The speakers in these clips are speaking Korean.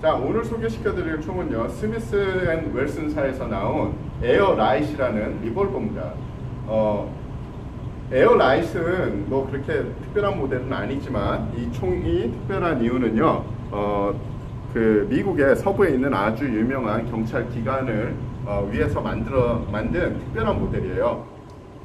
자 오늘 소개시켜드릴 총은요 스미스 앤 웰슨사에서 나온 에어라이트라는 리볼버입니다. 어, 에어라이트는 뭐 그렇게 특별한 모델은 아니지만 이 총이 특별한 이유는요. 어, 그 미국의 서부에 있는 아주 유명한 경찰 기관을 어, 위해서 만들어 만든 특별한 모델이에요.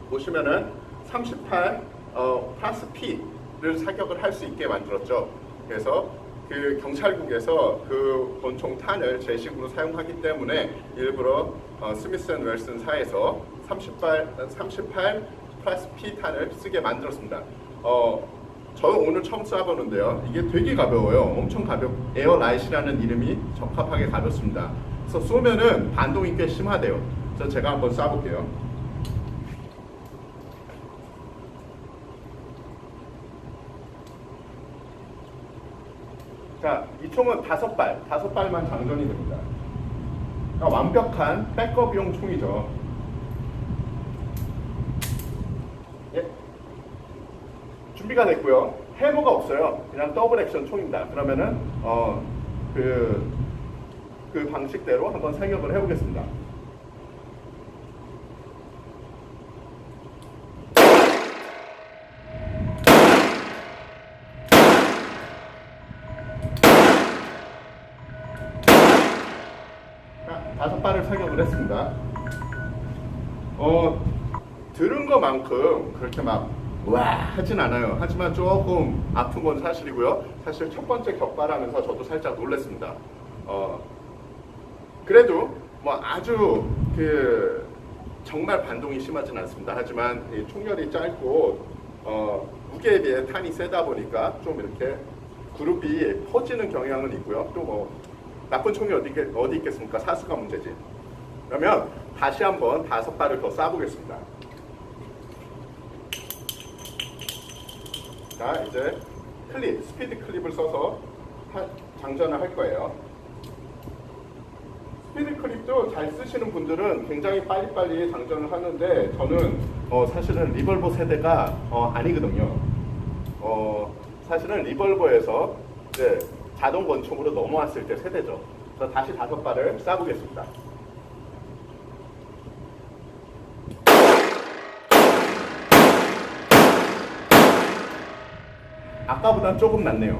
보시면은 38 어, 플러스 P를 사격을 할 수 있게 만들었죠. 그래서 그 경찰국에서 그 권총 탄을 제식으로 사용하기 때문에 일부러 어, 스미스 앤 웰슨 사에서 38 38 플러스 P 탄을 쓰게 만들었습니다. 어, 저는 오늘 처음 쏴보는데요. 이게 되게 가벼워요. 엄청 가볍. 에어라이트라는 이름이 적합하게 가볍습니다. 그래서 쏘면은 반동이 꽤 심하대요. 그래서 제가 한번 쏴볼게요. 자, 이 총은 다섯 발, 다섯 발만 장전이 됩니다. 그러니까 완벽한 백업용 총이죠. 예. 준비가 됐고요. 해머가 없어요. 그냥 더블 액션 총입니다. 그러면은 어 그 그 방식대로 한번 사격을 해보겠습니다. 자, 다섯 발을 사격을 했습니다. 어, 들은 것만큼 그렇게 막, 와, 하진 않아요. 하지만 조금 아픈 건 사실이고요. 사실 첫 번째 격발하면서 저도 살짝 놀랐습니다. 어, 그래도 뭐 아주 그, 정말 반동이 심하진 않습니다. 하지만 이 총열이 짧고, 어, 무게에 비해 탄이 세다 보니까 좀 이렇게 그룹이 퍼지는 경향은 있고요. 또 뭐, 나쁜 총이 어디, 있겠- 어디 있겠습니까? 사수가 문제지. 그러면 다시 한번 다섯 발을 더 쏴보겠습니다. 자, 이제 클립, 스피드 클립을 써서 하- 장전을 할 거예요. 스피드 클립도 잘 쓰시는 분들은 굉장히 빨리빨리 장전을 하는데 저는 어, 사실은 리벌버 세대가 어, 아니거든요. 어, 사실은 리벌버에서 이제 자동 권총으로 넘어왔을 때 세대죠. 그래서 다시 다섯 발을 쏴보겠습니다. 아까보단 조금 낫네요.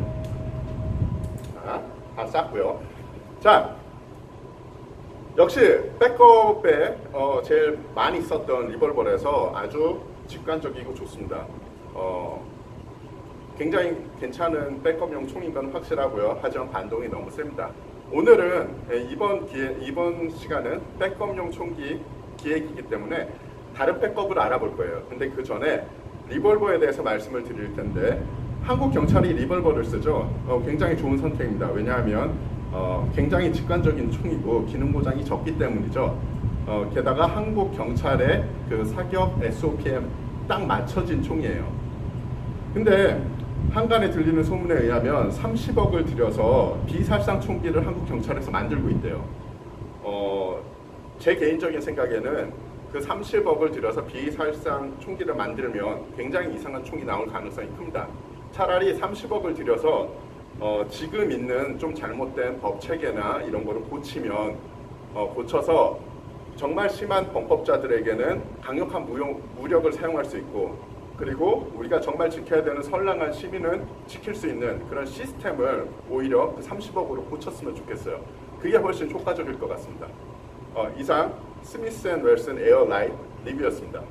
자, 다 쌌고요. 자, 역시 백업에 어, 제일 많이 썼던 리볼버에서 아주 직관적이고 좋습니다. 어, 굉장히 괜찮은 백업용 총인 건 확실하고요. 하지만 반동이 너무 셉니다. 오늘은 예, 이번 기회, 이번 시간은 백업용 총기 기획이기 때문에 다른 백업을 알아볼 거예요. 근데 그 전에 리볼버에 대해서 말씀을 드릴 텐데 한국 경찰이 리볼버를 쓰죠. 어, 굉장히 좋은 선택입니다. 왜냐하면 어, 굉장히 직관적인 총이고 기능 보장이 적기 때문이죠. 어, 게다가 한국 경찰의 그 사격 SOP에 딱 맞춰진 총이에요. 근데 한간에 들리는 소문에 의하면 30억을 들여서 비살상 총기를 한국 경찰에서 만들고 있대요. 어, 제 개인적인 생각에는 그 30억을 들여서 비살상 총기를 만들면 굉장히 이상한 총이 나올 가능성이 큽니다. 차라리 30억을 들여서 어, 지금 있는 좀 잘못된 법 체계나 이런 거를 고치면 어, 고쳐서 정말 심한 범법자들에게는 강력한 무용, 무력을 사용할 수 있고 그리고 우리가 정말 지켜야 되는 선량한 시민은 지킬 수 있는 그런 시스템을 오히려 그 30억으로 고쳤으면 좋겠어요. 그게 훨씬 효과적일 것 같습니다. 어, 이상 스미스 앤 웰슨 에어라인 리뷰였습니다.